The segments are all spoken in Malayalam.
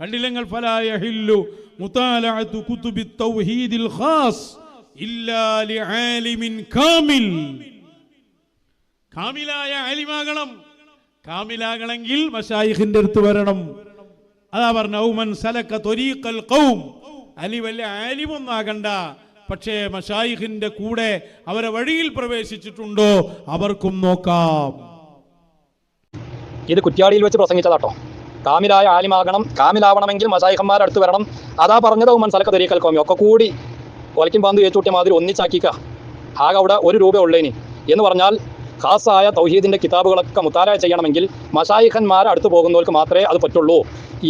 കണ്ടില്ലെങ്കിൽ ഫലായഹില്ലു മുതാലഅത്തു കുതുബി തൗഹീദിൽ ഖാസ് ഇല്ലാ ലിആലിമിൻ കാമിൽ. കാമിലായ ആലിമാകണം. കാമിലാകണമെങ്കിൽ മഷായിഖിന്റെ അടുത്ത് വരണം. അതാ പറഞ്ഞ ഔമൻ സലക്ക തൊരീഖൽ ഖൗം. അലി വലിയ ആലിമൊന്നാകണ്ട പക്ഷേ മഷായിഖിന്റെ കൂടെ അവരെ വഴിയിൽ പ്രവേശിച്ചിട്ടുണ്ടോ അവർക്കും നോക്കാം. ഇത് കുറ്റ്യാടിയിൽ വെച്ച് പ്രസംഗിച്ചതാട്ടോ. കാമിലായ ആലിമാകണം കാമിലാവണമെങ്കിൽ മസായിഖന്മാർ അടുത്ത് വരണം. അതാ പറഞ്ഞത് ഉമ്മൻ സലക്ക തെരീക്കൽ കോമി ഒക്കെ കൂടി ഒലക്കും പാന്ത് ഏച്ചൂട്ടിയ മാതിരി ഒന്നിച്ചാക്കിക്ക. ആകെ അവിടെ ഒരു രൂപ ഉള്ളേനി എന്ന് പറഞ്ഞാൽ ഖാസായ തൗഹീദിന്റെ കിതാബുകളൊക്കെ മുത്താല ചെയ്യണമെങ്കിൽ മസായിഖന്മാർ അടുത്ത് പോകുന്നവർക്ക് മാത്രമേ അത് പറ്റുള്ളൂ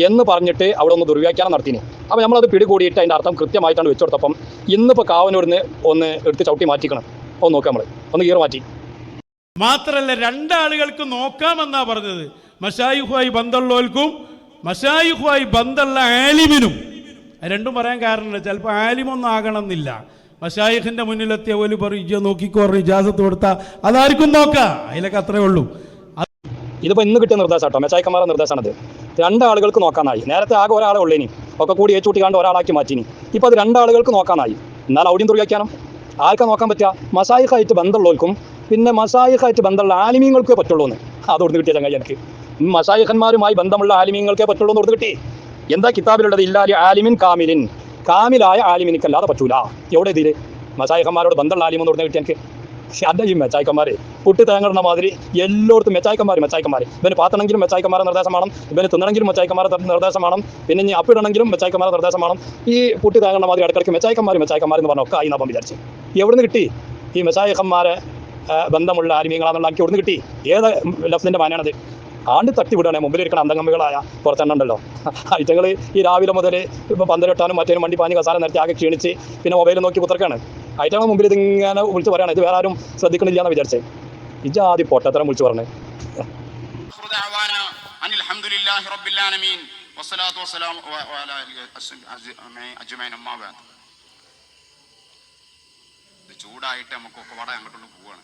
എന്ന് പറഞ്ഞിട്ട് അവിടെ ഒന്ന് ദുർവ്യാഖ്യാനം നടത്തിനി. അപ്പോൾ നമ്മളത് പിടികൂടിയിട്ട് അതിന്റെ അർത്ഥം കൃത്യമായിട്ടാണ് വെച്ചു കൊടുത്തപ്പം ഇന്നിപ്പോൾ കാവനൂരിന്ന് ഒന്ന് എടുത്ത് ചവിട്ടി മാറ്റിക്കണം. ഒന്ന് നോക്കാം നമ്മൾ ഒന്ന് ഗീർ മാറ്റി. മാത്രല്ല രണ്ടാളുകൾക്ക് നോക്കാമെന്നാ പറഞ്ഞത്. മഷായിഹുമായി ബന്ധമുള്ളവർക്കും മഷായിഹുമായി ബന്ധമുള്ള ആലിമിനും രണ്ടും പറയാൻ കാരണമില്ല. ചിലപ്പോൾ ആലിമൊന്നും ആകണമെന്നില്ല. മഷായിഖിന്റെ മുന്നിലെത്തിയ പോലെ പറയും ഇജ്ജ നോക്കിക്കോ പറഞ്ഞ് ഇജാസത്ത് കൊടുത്താൽ അതാർക്കും നോക്കാം. അതിലൊക്കെ അത്രേ ഉള്ളൂ. അത് ഇതിപ്പോൾ ഇന്ന് കിട്ടിയ നിർദ്ദേശം കേട്ടോ മെച്ചായിക്കന്മാരുടെ നിർദ്ദേശമാണത് രണ്ടാളുകൾക്ക് നോക്കാനായി. നേരത്തെ ആകെ ഒരാളെ ഉള്ളേനി. ഒക്കെ കൂടി ഏച്ചൂട്ടി കണ്ട് ഒരാളാക്കി മാറ്റിനി. ഇപ്പോൾ അത് രണ്ടാളുകൾക്ക് നോക്കാനായി. എന്നാൽ അവിടെയും തുറക്കാനോ ആർക്കാ നോക്കാൻ പറ്റുക മസായിഖായിട്ട് ബന്ധമുള്ളവർക്കും പിന്നെ മസായിഖായിട്ട് ബന്ധമുള്ള ആലിമീങ്ങൾക്കേ പറ്റുള്ളൂ എന്ന് അതോടുന്ന് കിട്ടിയ ചങ്ങായി എനിക്ക്. മസായിഖന്മാരുമായി ബന്ധമുള്ള ആലിമീങ്ങൾക്കേ പറ്റുള്ളൂ എന്ന് കിട്ടി. എന്താ കിതാബിലുള്ളത്? ഇല്ലാലി ആലിമിൻ കാമിലിൻ. കാമിലായ ആലിമിനിക്കല്ലാതെ പറ്റൂല. എവിടെ ഇതിൽ മസായിഖന്മാരോട് ബന്ധമുള്ള ആലിമെന്ന് ഓർത്തു കിട്ടി എനിക്ക്. അല്ല ഈ മെച്ചായിക്കന്മാർ പുട്ടി തേങ്ങുന്ന മാതിരി എല്ലായിടത്തും മെച്ചായിക്കന്മാർ മെച്ചായിക്കന്മാർ ഇവന് പാത്തണമെങ്കിലും മെച്ചായ്ക്കന്മാരെ നിർദ്ദേശമാണ് ഇവന് തിന്നണമെങ്കിലും മെച്ചായ്ക്കന്മാരെ നിർദ്ദേശം വേണം. പിന്നെ ഇനി അപ്പിടണമെങ്കിലും മെച്ചായ്ക്കന്മാരെ നിർദ്ദേശമാണ് ഈ പുട്ടി തേങ്ങുന്ന മാതിരി ഇടയ്ക്കിടയ്ക്ക് മെച്ചായിക്കന്മാർ മെച്ചായിക്കന്മാർ എന്ന് പറഞ്ഞൊക്കെ ആയി നാപ്പം വിചാരിച്ചു. എവിടുന്ന് കിട്ടി? ഈ മെച്ചായിക്കന്മാരെ ബന്ധമുള്ള ആലിമീങ്ങളാന്നുള്ള എനിക്ക് എവിടുന്ന് കിട്ടി? ഏത് ലഫ്സിന്റെ മാനാണത് ആണ്ട് തട്ടിവിടുകയാണ് മുമ്പിലിരിക്കണം അന്തംഗമികളായ പുറത്തെണ്ണുണ്ടല്ലോ ഐറ്റങ്ങൾ ഈ രാവിലെ മുതൽ ഇപ്പോൾ പന്തലിട്ടാനും മറ്റേനും വണ്ടി പാഞ്ഞ് കസാല നിരത്തി ആകെ ക്ഷീണിച്ച് പിന്നെ മൊബൈൽ നോക്കി പുത്രക്കാണ് ഐറ്റങ്ങൾ മുമ്പിൽ ഇതിങ്ങനെ വിളിച്ച് പറയണം. ഇത് വേറെ ആരും ശ്രദ്ധിക്കണില്ല എന്ന് വിചാരിച്ചേ. ഇജ ആദ്യം പൊട്ടത്തരം വിളിച്ച് പറഞ്ഞു. ചൂടായിട്ട് നമുക്കൊക്കെ വട അങ്ങോട്ടുള്ള പോവാണ്.